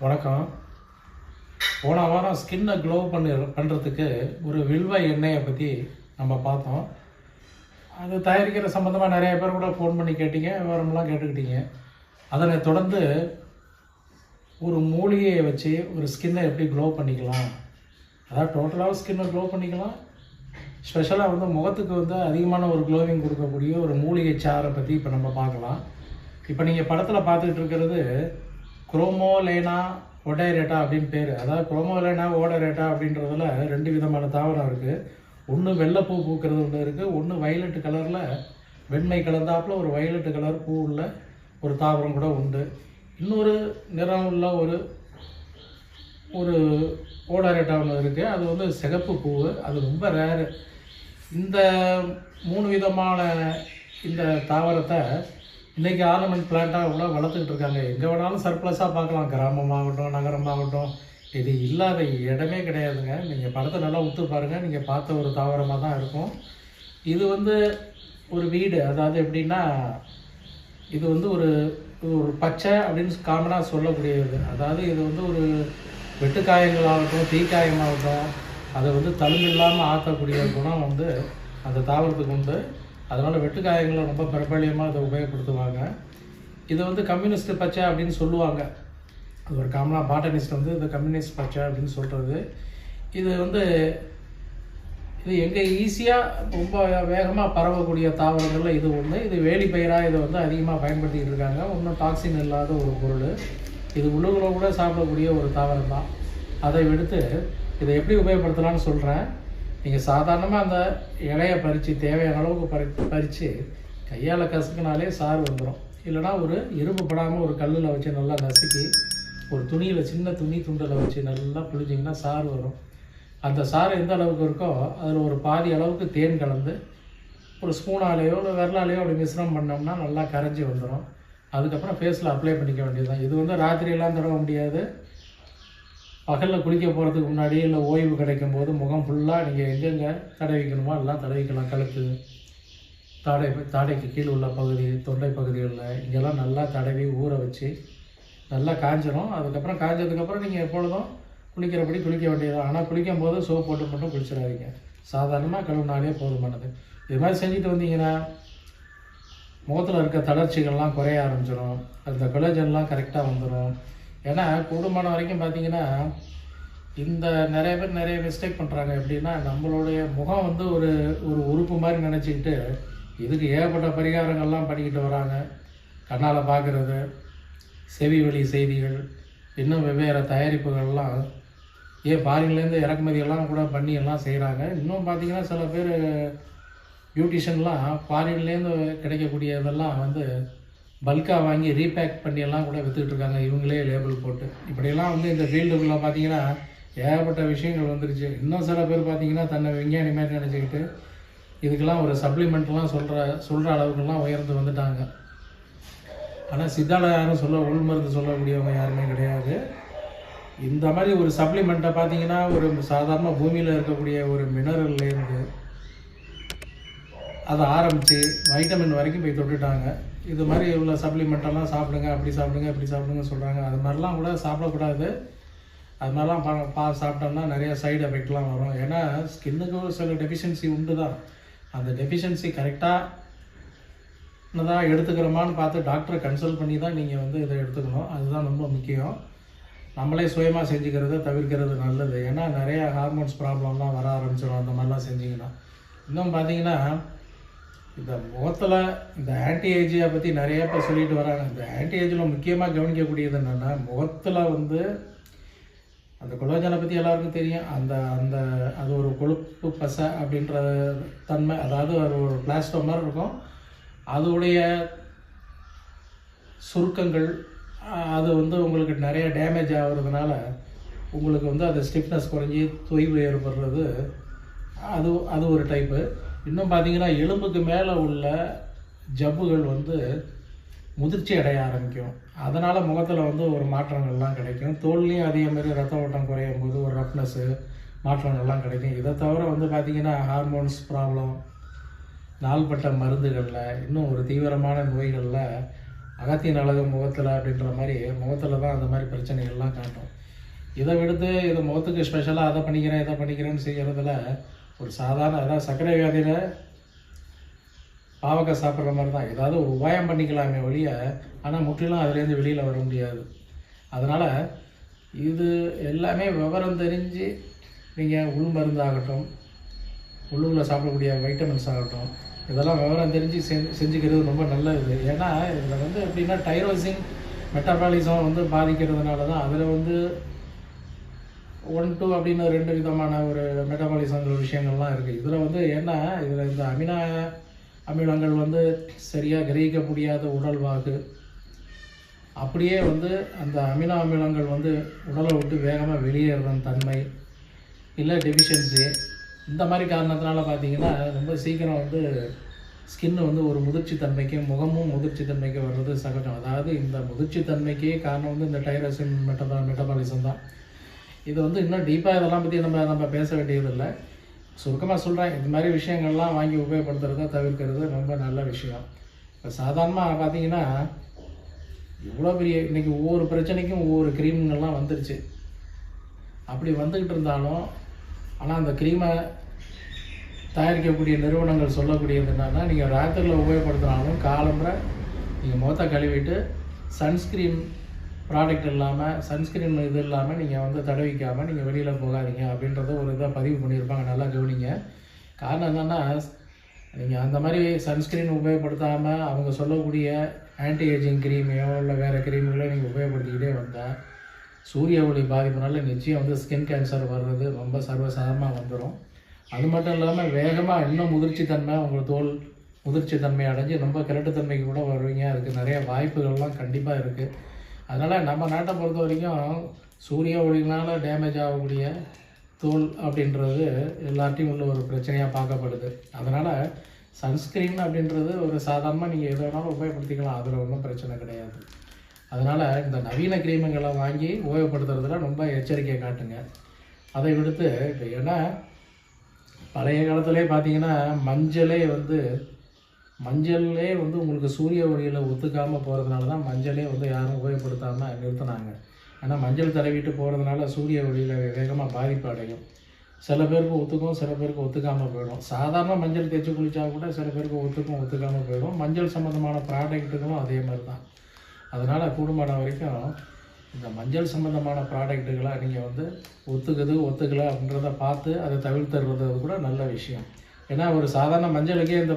வணக்கம். போன வாரம் ஸ்கின்னை க்ளோ பண்ணி பண்ணுறதுக்கு ஒரு வில்வ எண்ணெயை பற்றி நம்ம பார்த்தோம். அது தயாரிக்கிற சம்மந்தமாக நிறைய பேர் கூட ஃபோன் பண்ணி கேட்டீங்க விவரம்லாம் கேட்டுக்கிட்டீங்க. அதனை தொடர்ந்து ஒரு மூலிகையை வச்சு ஒரு ஸ்கின்னை எப்படி க்ளோ பண்ணிக்கலாம்? அதாவது டோட்டலாக ஸ்கின்னை க்ளோ பண்ணிக்கலாம். ஸ்பெஷலாக வந்து முகத்துக்கு வந்து அதிகமான ஒரு க்ளோவிங் கொடுக்கக்கூடிய ஒரு மூலிகை சாரை பற்றி இப்போ நம்ம பார்க்கலாம். இப்போ நீங்கள் படத்தில் பார்த்துக்கிட்டு இருக்கிறது குரோமோலேனா ஒடைரேட்டா அப்படின்னு பேர். அதாவது குரோமோலேனா ஓடரேட்டா அப்படின்றதுல ரெண்டு விதமான தாவரம் இருக்குது ஒன்று வெள்ளைப்பூ பூக்கிறது ஒன்று இருக்குது ஒன்று வயலட்டு கலரில் வெண்மை கலந்தாப்புல ஒரு வயலட்டு கலர் பூ உள்ள ஒரு தாவரம் கூட உண்டு. இன்னொரு நிறம் உள்ள ஒரு ஒரு ஓடரேட்டா ஒன்று இருக்குது அது வந்து சிகப்பு பூவு. அது ரொம்ப ரேரு இந்த மூணு விதமான இந்த தாவரத்தை இன்றைக்கி ஆர்னமெண்ட் பிளான்ட்டாக உள்ள வளர்த்துக்கிட்டு இருக்காங்க. எங்கே வேணாலும் சர்ப்ளஸாக பார்க்கலாம். கிராமமாகட்டும் நகரமாகட்டும். இது இல்லாத இடமே கிடையாதுங்க. நீங்கள் படத்தை நல்லா உத்து பாருங்கள் நீங்கள் பார்த்த ஒரு தாவரமாக தான் இருக்கும். இது வந்து ஒரு வீடு. அதாவது எப்படின்னா இது வந்து ஒரு ஒரு பச்சை அப்படின்னு காமனாக சொல்லக்கூடியது. அதாவது இது வந்து ஒரு வெட்டுக்காயங்களாகட்டும் தீக்காயமாகட்டும் அதை வந்து தழும்பில்லாமல் ஆக்கக்கூடிய குணம் வந்து அந்த தாவரத்துக்கு வந்து அதனால் வெட்டுக்காயங்களை ரொம்ப பிரபலியமாக அதை உபயோகப்படுத்துவாங்க. இதை வந்து கம்யூனிஸ்ட் பச்சை அப்படின்னு சொல்லுவாங்க. அது ஒரு காமனாக பாட்டனிஸ்ட் வந்து இந்த கம்யூனிஸ்ட் பச்சை அப்படின்னு சொல்கிறது இது வந்து இது எங்கே ஈஸியாக ரொம்ப வேகமாக பரவக்கூடிய தாவரங்களில் இது ஒன்று இது வேலி பயிராக இதை வந்து அதிகமாக பயன்படுத்திக்கிட்டு இருக்காங்க. ஒன்றும் டாக்ஸின் இல்லாத ஒரு பொருள். இது உழுகுல கூட சாப்பிடக்கூடிய ஒரு தாவரம் தான். அதை விடுத்து இதை எப்படி உபயோகப்படுத்தலாம்னு சொல்கிறேன் நீங்கள் சாதாரணமாக அந்த இலையை பறித்து தேவையான அளவுக்கு பறி பறித்து கையால் கசுக்கினாலே சாறு வந்துடும் இல்லைனா ஒரு இரும்பு படாமல் ஒரு கல்லில் வச்சு நல்லா நசுக்கி ஒரு துணியில் சின்ன துணி துண்டில் வச்சு நல்லா புழிஞ்சிங்கன்னா சாறு வரும். அந்த சாறு எந்த அளவுக்கு இருக்கோ அதில் ஒரு பாதி அளவுக்கு தேன் கலந்து ஒரு ஸ்பூனாலேயோ இல்லை விரலாலேயோ அப்படி மிஸ்ரம் பண்ணோம்னா நல்லா கரைஞ்சி வந்துடும் அதுக்கப்புறம் ஃபேஸில் அப்ளை பண்ணிக்க வேண்டியதுதான். இது வந்து ராத்திரியெல்லாம் தடவ முடியாது. பகலில் குளிக்க போகிறதுக்கு முன்னாடி இல்லை ஓய்வு கிடைக்கும் போது முகம் ஃபுல்லாக நீங்கள் எங்கெங்கே தடவிக்கணுமோ எல்லாம் தடவிக்கலாம் கழுத்து தாடை தாடைக்கு கீழே உள்ள பகுதி தொண்டை பகுதிகளில் இங்கெல்லாம் நல்லா தடவி ஊற வச்சு நல்லா காஞ்சிரும் அதுக்கப்புறம் காஞ்சதுக்கப்புறம் நீங்கள் எப்பொழுதும் குளிக்கிறபடி குளிக்க வேண்டியது ஆனால் குளிக்கும் போது சோப் போட்டு மட்டும் குளிச்சிடாதீங்க. சாதாரணமாக கழுவுனாலே போதுமானது. இது மாதிரி செஞ்சுட்டு வந்தீங்கன்னா முகத்தில் இருக்க தளர்ச்சிகள்லாம் குறைய ஆரம்பிச்சிடும். அந்த கொலஜன்லாம் கரெக்டாக வந்துடும் ஏன்னா கூடுமான வரைக்கும் பார்த்தீங்கன்னா இந்த நிறைய பேர் நிறைய மிஸ்டேக் பண்ணுறாங்க எப்படின்னா நம்மளுடைய முகம் வந்து ஒரு ஒரு உறுப்பு மாதிரி நினச்சிக்கிட்டு இதுக்கு ஏகப்பட்ட பரிகாரங்கள்லாம் பண்ணிக்கிட்டு வராங்க. கண்ணால் பார்க்குறது செவி வழி செய்திகள் இன்னும் வெவ்வேறு தயாரிப்புகள்லாம். ஏன் ஃபாரின்லேருந்து இறக்குமதியெல்லாம் கூட பண்ணி எல்லாம் செய்கிறாங்க இன்னும் பார்த்தீங்கன்னா சில பேர் பியூட்டிஷியன்லாம் ஃபாரின்லேருந்து கிடைக்கக்கூடிய இதெல்லாம் வந்து பல்காக வாங்கி ரீபேக் பண்ணி எல்லாம் கூட வித்துக்கிட்டு இருக்காங்க இவங்களே லேபிள் போட்டு. இப்படியெல்லாம் வந்து இந்த ஃபீல்டுக்குள்ளே பார்த்தீங்கன்னா ஏகப்பட்ட விஷயங்கள் வந்துருச்சு. இன்னும் சில பேர் பார்த்தீங்கன்னா தன்னை விஞ்ஞானி மாதிரி நினச்சிக்கிட்டு இதுக்கெல்லாம் ஒரு சப்ளிமெண்ட்லாம் சொல்கிற சொல்கிற அளவுக்குலாம் உயர்ந்து வந்துட்டாங்க. ஆனால் சித்தால யாரும் சொல்ல உள் மருந்து சொல்லக்கூடியவங்க யாருமே கிடையாது. இந்த மாதிரி ஒரு சப்ளிமெண்ட்டை பார்த்தீங்கன்னா ஒரு சாதாரண பூமியில் இருக்கக்கூடிய ஒரு மினரல்லேருந்து அதை ஆரம்பித்து வைட்டமின் வரைக்கும் போய் தொட்டுட்டாங்க. இது மாதிரி உள்ள சப்ளிமெண்ட்டெல்லாம் சாப்பிடுங்க அப்படி சாப்பிடுங்க இப்படி சாப்பிடுங்க சொல்கிறாங்க அது மாதிரிலாம் கூட சாப்பிடக்கூடாது. அது மாதிரிலாம் பா பா சாப்பிட்டோம்னா நிறைய சைடு எஃபெக்ட்லாம் வரும். ஏன்னா ஸ்கின்னுக்கு ஒரு சில டெஃபிஷியன்சி உண்டு தான் அந்த டெஃபிஷியன்சி கரெக்டாக தான் எடுத்துக்கிறோமான்னு பார்த்து டாக்டரை கன்சல்ட் பண்ணி தான் நீங்கள் வந்து இதை எடுத்துக்கணும். அதுதான் ரொம்ப முக்கியம். நம்மளே சுயமாக செஞ்சுக்கிறத தவிர்க்கிறது நல்லது. ஏன்னா நிறைய ஹார்மோன்ஸ் ப்ராப்ளம்லாம் வர ஆரம்பிச்சிடும் அந்த மாதிரிலாம் செஞ்சிங்கன்னா. இன்னும் பார்த்தீங்கன்னா இந்த முகத்தில் இந்த ஆன்டி ஏஜியை பற்றி நிறைய பேர் சொல்லிட்டு வராங்க. இந்த ஆன்டி ஏஜில் முக்கியமாக கவனிக்கக்கூடியது என்னென்னா முகத்தில் வந்து அந்த கொலோஜனை பற்றி எல்லாருக்கும் தெரியும். அந்த அந்த அது ஒரு கொழுப்பு பசை அப்படின்ற தன்மை அதாவது அது ஒரு பிளாஸ்டோ மாதிரி இருக்கும். அதோடைய சுருக்கங்கள் அது வந்து உங்களுக்கு நிறைய டேமேஜ் ஆகுறதுனால உங்களுக்கு வந்து அது ஸ்டிஃப்னஸ் குறைஞ்சி தொய்வு ஏற்படுறது அது அது ஒரு டைப்பு இன்னும் பார்த்தீங்கன்னா எலும்புக்கு மேலே உள்ள ஜவ்வுகள் வந்து முதிர்ச்சி அடைய ஆரம்பிக்கும். அதனால் முகத்தில் வந்து ஒரு மாற்றங்கள்லாம் கிடைக்கும். தோல்லையும் அதே மாதிரி ரத்த ஓட்டம் குறையும் போது ஒரு ரஃப்னஸ்ஸு மாற்றங்கள்லாம் கிடைக்கும். இதை தவிர வந்து பார்த்திங்கன்னா ஹார்மோன்ஸ் ப்ராப்ளம் நாள்பட்ட மருந்துகளில் இன்னும் ஒரு தீவிரமான நோய்களில் அகத்தின் அழகு முகத்தில் அப்படின்ற மாதிரி முகத்தில் தான் அந்த மாதிரி பிரச்சனைகள்லாம் காட்டும். இதை விடுத்து இது முகத்துக்கு ஸ்பெஷலாக அதை பண்ணிக்கிறேன் இதை பண்ணிக்கிறேன்னு செய்கிறதுல ஒரு சாதாரண அதாவது சர்க்கரை வியாதியில் பாவக்காய் சாப்பிட்ற மாதிரி தான் ஏதாவது ஒரு உபாயம் பண்ணிக்கலாமே ஒழிய ஆனால் முற்றிலும் அதுலேருந்து வெளியில் வர முடியாது. அதனால் இது எல்லாமே விவரம் தெரிஞ்சு நீங்கள் உள் மருந்தாகட்டும் உள்ளூரில் சாப்பிடக்கூடிய வைட்டமின்ஸ் ஆகட்டும் இதெல்லாம் விவரம் தெரிஞ்சு செஞ்சு செஞ்சுக்கிறது ரொம்ப நல்லது. ஏன்னா இதில் வந்து எப்படின்னா டைரோசிங் மெட்டபாலிசம் வந்து பாதிக்கிறதுனால தான் அதில் வந்து ஒன் டூ அப்படின்னு ரெண்டு விதமான ஒரு மெட்டபாலிசங்கள் விஷயங்கள்லாம் இருக்குது இதில் வந்து என்ன? இதில் இந்த அமினா அமிலங்கள் வந்து சரியாக கிரகிக்க முடியாத உடல் வாக்கு அப்படியே வந்து அந்த அமினோ அமிலங்கள் வந்து உடலை விட்டு வேகமாக வெளியேறுற தன்மை இல்லை டெஃபிஷியன்சி இந்த மாதிரி காரணத்தினால பார்த்தீங்கன்னா ரொம்ப சீக்கிரம் வந்து ஸ்கின் வந்து ஒரு முதிர்ச்சி தன்மைக்கும் முகமும் முதிர்ச்சி தன்மைக்கு வர்றது சகஜம். அதாவது இந்த முதிர்ச்சி தன்மைக்கே காரணம் வந்து இந்த டைரசின் மெட்டபா மெட்டபாலிசம் தான். இது வந்து இன்னும் டீப்பாக இதெல்லாம் பற்றி நம்ம நம்ம பேச வேண்டியதில்லை. சுருக்கமாக சொல்கிறேன் இந்த மாதிரி விஷயங்கள்லாம் வாங்கி உபயோகப்படுத்துறத தவிர்க்கிறது ரொம்ப நல்ல விஷயம். இப்போ சாதாரணமாக பார்த்தீங்கன்னா இவ்வளோ பெரிய இன்றைக்கி ஒவ்வொரு பிரச்சனைக்கும் ஒவ்வொரு க்ரீம்கள்லாம் வந்துருச்சு. அப்படி வந்துக்கிட்டு இருந்தாலும் ஆனால் அந்த க்ரீமை தயாரிக்கக்கூடிய நிறுவனங்கள் சொல்லக்கூடியது என்னன்னா நீங்கள் ராத்திரியில் உபயோகப்படுத்தினாலும் காலம்புற நீங்கள் முகத்தை கழுவிட்டு சன்ஸ்க்ரீன் ப்ராடக்ட் இல்லாமல் சன்ஸ்க்ரீன் இது இல்லாமல் நீங்கள் வந்து தடவிக்காமல் நீங்கள் வெளியில் போகாதீங்க அப்படின்றத ஒரு இதாக பதிவு பண்ணியிருப்பாங்க. நல்லா கவனிங்க. காரணம் என்னென்னா நீங்கள் அந்த மாதிரி சன்ஸ்க்ரீன் உபயோகப்படுத்தாமல் அவங்க சொல்லக்கூடிய ஆன்டி ஏஜிங் க்ரீமையோ இல்லை வேறு க்ரீம்களோ நீங்கள் உபயோகப்படுத்திக்கிட்டே வந்தால் சூரிய ஒளி பாதிப்புனால நிச்சயம் வந்து ஸ்கின் கேன்சர் வர்றது ரொம்ப சர்வசாதாரணமாக வந்துடும் அது மட்டும் இல்லாமல் வேகமாக இன்னும் முதிர்ச்சி தன்மை உங்கள் தோல் முதிர்ச்சி தன்மை அடைஞ்சு ரொம்ப கிரட்டுத்தன்மைக்கு கூட வருவீங்க. அதுக்கு நிறைய வாய்ப்புகள்லாம் கண்டிப்பாக இருக்குது அதனால் நம்ம நாட்டை பொறுத்த வரைக்கும் சூரிய ஒளினால் டேமேஜ் ஆகக்கூடிய தோல் அப்படின்றது எல்லார்ட்டையும் உள்ள ஒரு பிரச்சனையாக பார்க்கப்படுது. அதனால் சன்ஸ்க்ரீன் அப்படின்றது ஒரு சாதாரணமாக நீங்கள் எது வேணாலும் உபயோகப்படுத்திக்கலாம். அதில் ஒன்றும் பிரச்சனை கிடையாது. அதனால் இந்த நவீன கிரீமுங்களை வாங்கி உபயோகப்படுத்துறதுல ரொம்ப எச்சரிக்கை காட்டுங்க. அதை விடுத்து இப்போ ஏன்னா பழைய காலத்துலேயே பார்த்தீங்கன்னா மஞ்சளே வந்து மஞ்சளே வந்து உங்களுக்கு சூரிய ஒளியில் ஒத்துக்காமல் போகிறதுனால தான் மஞ்சளே வந்து யாரும் உபயோகப்படுத்தாமல் நிறுத்தினாங்க. ஆனால் மஞ்சள் தடவிட்டு போகிறதுனால சூரிய ஒளியில் வேகமாக பாதிப்பு அடையும். சில பேருக்கு ஒத்துக்கும் சில பேருக்கு ஒத்துக்காமல் போயிடும். சாதாரண மஞ்சள் தேய்ச்சி குளித்தா கூட சில பேருக்கு ஒத்துக்கும் ஒத்துக்காமல் போயிடும். மஞ்சள் சம்மந்தமான ப்ராடக்ட்டுகளும் அதே மாதிரி தான் அதனால் கூடுமான வரைக்கும் இந்த மஞ்சள் சம்மந்தமான ப்ராடக்ட்டுகளை நீங்கள் வந்து ஒத்துக்குது ஒத்துக்கலை அப்படின்றத பார்த்து அதை தவிர்த்துறது கூட நல்ல விஷயம். ஏன்னா ஒரு சாதாரண மஞ்சளுக்கே இந்த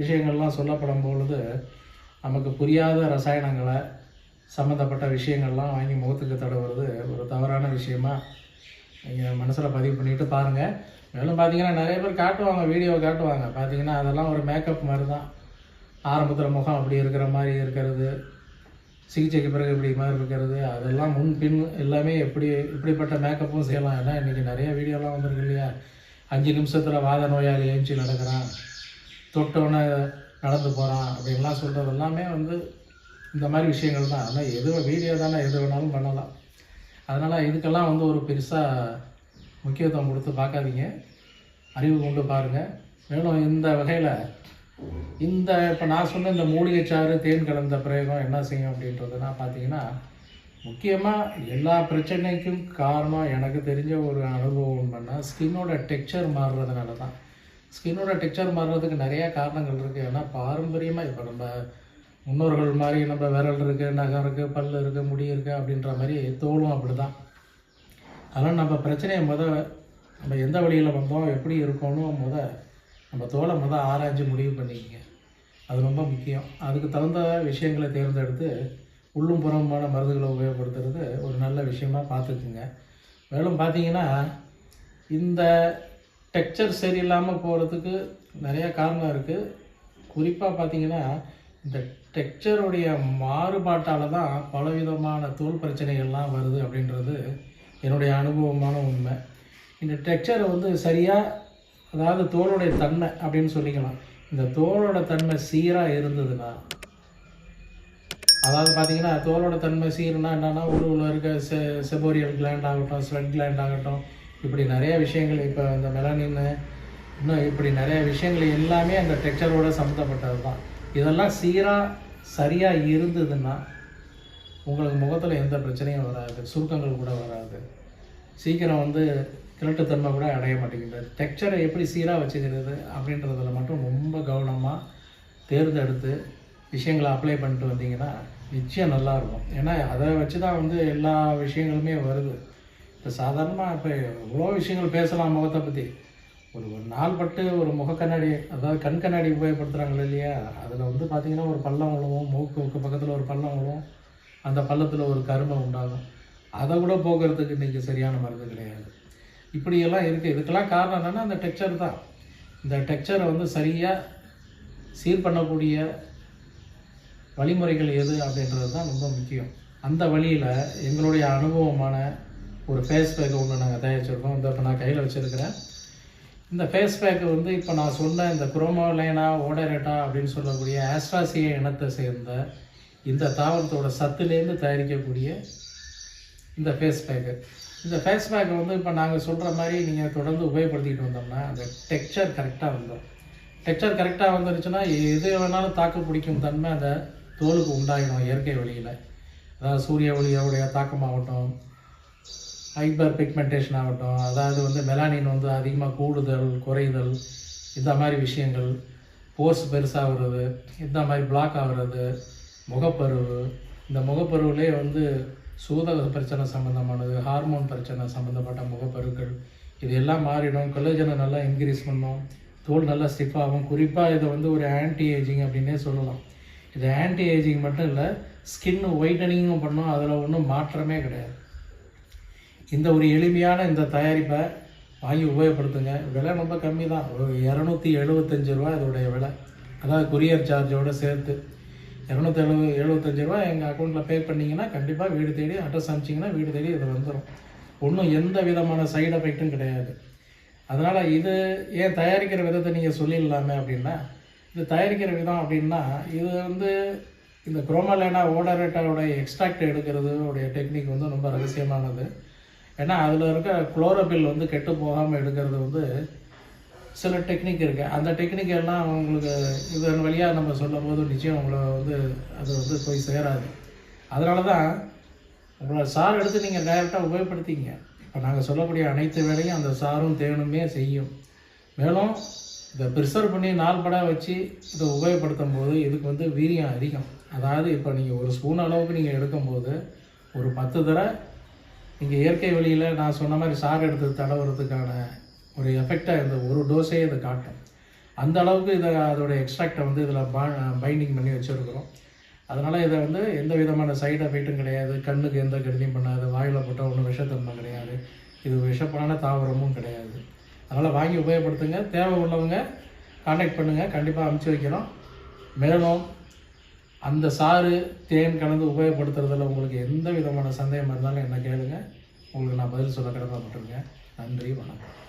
விஷயங்கள்லாம் சொல்லப்படும் பொழுது நமக்கு புரியாத ரசாயனங்களை சம்மந்தப்பட்ட விஷயங்கள்லாம் வாங்கி முகத்துக்கு தடவுறது ஒரு தவறான விஷயமா நீங்கள் மனசில் பதிவு பண்ணிட்டு பாருங்கள் மேலும் பார்த்தீங்கன்னா நிறைய பேர் காட்டுவாங்க வீடியோ காட்டுவாங்க. பார்த்தீங்கன்னா அதெல்லாம் ஒரு மேக்கப் மாதிரி தான் ஆரம்பத்தில் முகம் அப்படி இருக்கிற மாதிரி இருக்கிறது. சிகிச்சைக்கு பிறகு இப்படி மாதிரி இருக்கிறது. அதெல்லாம் முன் பின் எல்லாமே எப்படி இப்படிப்பட்ட மேக்கப்பும் செய்யலாம். ஏன்னா இன்றைக்கி நிறைய வீடியோலாம் வந்திருக்கு இல்லையா? அஞ்சு நிமிஷத்தில் வாத நோயாளி ஏஞ்சி நடக்கிறான். தொட்டோன்னே நடந்து போகிறான் அப்படின்லாம் சொல்கிறது எல்லாமே வந்து இந்த மாதிரி விஷயங்கள் தான். ஆனால் எது வீடியோ தானே எது வேணாலும் பண்ணலாம். அதனால் இதுக்கெல்லாம் வந்து ஒரு பெருசாக முக்கியத்துவம் கொடுத்து பார்க்காதீங்க. அறிவு கொண்டு பாருங்கள் மேலும் இந்த வகையில் இந்த இப்போ நான் சொன்ன இந்த மூலிகைச்சாறு தேன் கலந்த பிரயோகம் என்ன செய்யும் அப்படின்றதுனா பார்த்தீங்கன்னா முக்கியமாக எல்லா பிரச்சனைக்கும் காரணம் எனக்கு தெரிஞ்ச ஒரு அனுபவம் உண்மைன்னா ஸ்கின்னோட டெக்ஸ்சர் மாறுறதுனால தான் ஸ்கின்னோட டெக்ஸ்சர் மாறுறதுக்கு நிறையா காரணங்கள் இருக்குது ஏன்னா பாரம்பரியமாக இப்போ நம்ம முன்னோர்கள் மாதிரி நம்ம விரல் இருக்குது நகம் இருக்குது பல் இருக்குது முடி இருக்குது அப்படின்ற மாதிரி தோலும் அப்படி தான் அதனால் நம்ம பிரச்சனையை முத நம்ம எந்த வழியில் வந்தோம் எப்படி இருக்கோன்னு முத நம்ம தோலை முத ஆராய்ஞ்சு முடிவு பண்ணிக்கங்க. அது ரொம்ப முக்கியம். அதுக்கு தகுந்த விஷயங்களை தேர்ந்தெடுத்து உள்ளும் புறமுமான மருந்துகளை உபயோகப்படுத்துறது ஒரு நல்ல விஷயமா பார்த்துக்குங்க. மேலும் பார்த்தீங்கன்னா இந்த டெக்ஸ்சர் சரியில்லாமல் போகிறதுக்கு நிறைய காரணம் இருக்குது குறிப்பாக பார்த்தீங்கன்னா இந்த டெக்ஸ்சருடைய மாறுபாட்டால் தான் பலவிதமான தோல் பிரச்சனைகள்லாம் வருது அப்படின்றது என்னுடைய அனுபவமான உண்மை. இந்த டெக்ஸ்சரை வந்து சரியாக அதாவது தோலுடைய தன்மை அப்படின்னு சொல்லிக்கலாம். இந்த தோலோட தன்மை சீராக இருந்ததுன்னா அதாவது பார்த்தீங்கன்னா தோலோட தன்மை சீர்னா என்னன்னா உருவில் இருக்க செ செபோரியல் கிளாண்ட் ஆகட்டும் ஸ்வெட் கிளாண்ட் ஆகட்டும் இப்படி நிறைய விஷயங்கள் இப்போ இந்த மெலனின்னு இன்னும் இப்படி நிறைய விஷயங்கள் எல்லாமே அந்த டெக்ஸ்சரோட சம்மந்தப்பட்டது தான் இதெல்லாம் சீராக சரியாக இருந்ததுன்னா உங்களுக்கு முகத்தில் எந்த பிரச்சனையும் வராது சுருக்கங்கள் கூட வராது. சீக்கிரம் வந்து கிழட்டுத்தன்மை கூட அடைய மாட்டேங்குது. டெக்ஸ்டரை எப்படி சீராக வச்சுக்கிறது அப்படின்றதில் மட்டும் ரொம்ப கவனமாக தேர்ந்தெடுத்து விஷயங்களை அப்ளை பண்ணிட்டு வந்தீங்கன்னா நிச்சயம் நல்லா இருக்கும் ஏன்னா அதை வச்சு தான் வந்து எல்லா விஷயங்களுமே வருது. இப்போ சாதாரணமாக இப்போ எவ்வளோ விஷயங்கள் பேசலாம் முகத்தை பற்றி ஒரு ஒரு நாள் பட்டு ஒரு முக கண்ணாடி அதாவது கண் கண்ணாடி உபயோகப்படுத்துகிறாங்க இல்லையா? அதில் வந்து பார்த்திங்கன்னா ஒரு பள்ளம் விழுவும் மூக்கு பக்கத்தில் ஒரு பள்ளம் விழுவும் அந்த பள்ளத்தில் ஒரு கருமை உண்டாகும். அதை கூட போக்குறதுக்கு இன்றைக்கி சரியான மருந்து கிடையாது. இப்படியெல்லாம் இருக்குது இதுக்கெல்லாம் காரணம் என்னென்னா அந்த டெக்ஸ்சர் தான். இந்த டெக்ஸ்சரை வந்து சரியாக சீர் பண்ணக்கூடிய வழிமுறைகள் எது அப்படின்றது தான் ரொம்ப முக்கியம். அந்த வழியில் எங்களுடைய அனுபவமான ஒரு ஃபேஸ் பேக்கை ஒன்று நாங்கள் தயாரிச்சிருக்கோம். இந்த இப்போ நான் கையில் வச்சுருக்கிறேன். இந்த ஃபேஸ் பேக்கு வந்து இப்போ நான் சொன்ன இந்த குரோமோலைனா ஓடரேட்டா அப்படின்னு சொல்லக்கூடிய ஆஸ்ட்ராசிய இனத்தை சேர்ந்த இந்த தாவரத்தோட சத்துலேருந்து தயாரிக்கக்கூடிய இந்த ஃபேஸ் பேக்கு இந்த ஃபேஸ் பேக்கை வந்து இப்போ நாங்கள் சொல்கிற மாதிரி நீங்கள் தொடர்ந்து உபயோகப்படுத்திக்கிட்டு வந்தோம்னா அந்த டெக்ஸ்சர் கரெக்டாக வந்துடும் டெக்ஸ்சர் கரெக்டாக வந்துருச்சுன்னா எது வேணாலும் தாக்கு பிடிக்கும் தன்மை அந்த தோலுக்கு உண்டாகிடும் இயற்கை வழியில் அதாவது சூரிய ஒளியோடைய தாக்கமாகட்டும் ஹைப்பர் பிக்மெண்டேஷன் ஆகட்டும் அதாவது வந்து மெலானின் வந்து அதிகமாக கூடுதல் குறைதல் இந்த மாதிரி விஷயங்கள் போர்ஸ் பெருசாகிறது இந்த மாதிரி பிளாக் ஆகிறது முகப்பருவு இந்த முகப்பருவிலே வந்து சூதக பிரச்சனை சம்மந்தமானது ஹார்மோன் பிரச்சனை சம்மந்தப்பட்ட முகப்பருக்கள் இது எல்லாம் மாறிடும். கொலஜனை நல்லா இன்க்ரீஸ் பண்ணும் தோல் நல்லா ஸ்டிஃப் ஆகும். குறிப்பாக இதை வந்து ஒரு ஆன்டி ஏஜிங் அப்படின்னே சொல்லலாம். இது ஆன்டி ஏஜிங் மட்டும் இல்லை ஸ்கின் ஒயிட்டனிங்கும் பண்ணும். அதில் ஒன்றும் மாற்றமே கிடையாது. இந்த ஒரு எளிமையான இந்த தயாரிப்பை வாங்கி உபயோகப்படுத்துங்க. விலை ரொம்ப கம்மி தான் ஒரு இரநூத்தி எழுபத்தஞ்சு ரூபா இதோடைய விலை. அதாவது கொரியர் சார்ஜோடு சேர்த்து இரநூத்தி எழுபது எழுபத்தஞ்சு ரூபா எங்கள் அக்கௌண்ட்டில் பே பண்ணிங்கன்னா கண்டிப்பாக வீடு தேடி அட்ரஸ் அனுப்பிச்சிங்கன்னா வீடு தேடி இது வந்துடும் ஒன்றும் எந்த விதமான சைடு எஃபெக்ட்டும் கிடையாது. அதனால் இது ஏன் தயாரிக்கிற விதத்தை நீங்கள் சொல்லிடலாமே அப்படின்னா இது தயாரிக்கிற விதம் அப்படின்னா இது வந்து இந்த குரோமலேனா ஓடரேட்டாவோட எக்ஸ்ட்ராக்ட் எடுக்கிறது உடைய டெக்னிக் வந்து ரொம்ப ரகசியமானது. ஏன்னா அதில் இருக்க குளோரோபில் வந்து கெட்டு போகாமல் எடுக்கிறது வந்து சில டெக்னிக் இருக்குது அந்த டெக்னிக் எல்லாம் உங்களுக்கு இதன் வழியாக நம்ம சொல்லும் போது நிச்சயம் உங்களை வந்து அது வந்து போய் சேராது. அதனால தான் உங்களை சார் எடுத்து நீங்கள் டைரெக்டாக உபயோகப்படுத்திங்க இப்போ நாங்கள் சொல்லக்கூடிய அனைத்து வேலையும் அந்த சாரும் தேனுமே செய்யும். மேலும் இதை ப்ரிசர்வ் பண்ணி நாள் பட வச்சு இதை உபயோகப்படுத்தும் போது இதுக்கு வந்து வீரியம் அதிகம். அதாவது இப்போ நீங்கள் ஒரு ஸ்பூன் அளவுக்கு நீங்கள் எடுக்கும்போது ஒரு பத்து தடவை நீங்கள் இயற்கை வழியில் நான் சொன்ன மாதிரி சார் எடுத்து தடவுறதுக்கான ஒரு எஃபெக்டாக இந்த ஒரு டோஸே இதை காட்டும். அந்த அளவுக்கு இதை அதோட எக்ஸ்ட்ராக்டை வந்து இதில் பா பைண்டிங் பண்ணி வச்சுருக்குறோம். அதனால் இதை வந்து எந்த விதமான சைடு எஃபெக்ட்டும் கிடையாது. கண்ணுக்கு எந்த கருதியும் பண்ணாது. வாயில் போட்டால் ஒன்றும் விஷத்தன்மை கிடையாது. இது விஷப்படான தாவரமும் கிடையாது. அதனால் வாங்கி உபயோகப்படுத்துங்க. தேவை உள்ளவங்க காண்டாக்ட் பண்ணுங்கள் கண்டிப்பாக அனுப்பிச்சி வைக்கிறோம். மேலும் அந்த சாறு தேன் கலந்து உபயோகப்படுத்துறதுல உங்களுக்கு எந்த விதமான சந்தேகம் இருந்தாலும் என்ன கேளுங்க. உங்களுக்கு நான் பதில் சொல்ல கடமைப்பட்டிருக்கேன். நன்றி வணக்கம்.